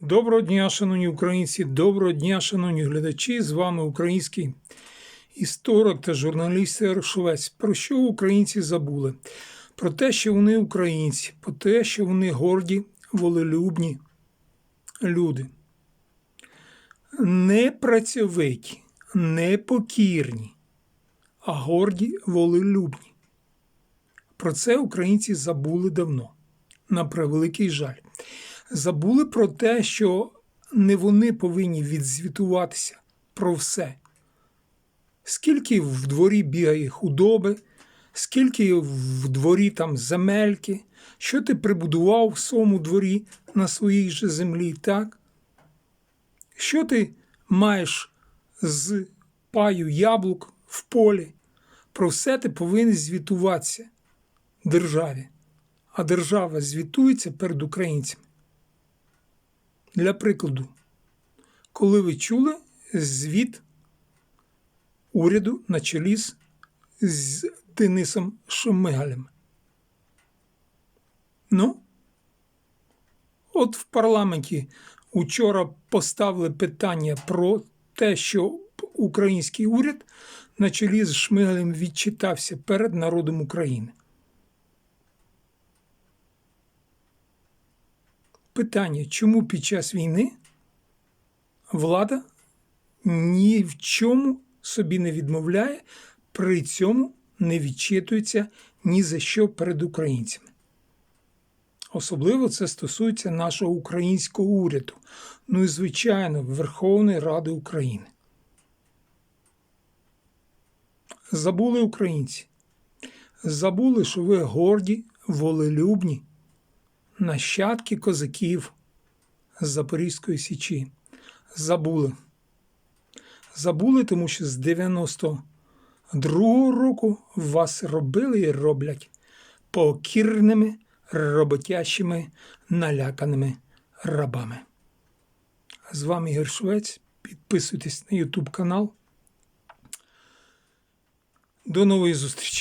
Доброго дня, шановні українці, доброго дня, шановні глядачі. З вами український історик та журналіст Ярошовець. Про що українці забули? Про те, що вони українці, про те, що вони горді, волелюбні люди. Не працьовиті, не а горді, волелюбні. Про це українці забули давно, на превеликий жаль забули про те, що не вони повинні відзвітуватися про все. Скільки в дворі бігає худоби, скільки в дворі там земельки, що ти прибудував в своєму дворі на своїй же землі, так? Що ти маєш з паю яблук в полі? Про все ти повинен звітуватися державі. А держава звітується перед українцями. Для прикладу, коли ви чули звіт уряду на чолі з- Денисом Шмигалем? Ну, от в парламенті учора поставили питання про те, що український уряд на чолі з Шмигалем відчитався перед народом України. Питання, чому під час війни влада ні в чому собі не відмовляє, при цьому не відчитується ні за що перед українцями. Особливо це стосується нашого українського уряду, ну і, звичайно, Верховної Ради України. Забули українці. Забули, що ви горді, волелюбні, нащадки козаків з Запорізької Січі. Забули. Забули, тому що з 92-го року вас робили і роблять покірними, роботящими, наляканими рабами. З вами Ігор Швець. Підписуйтесь на YouTube канал. До нової зустрічі!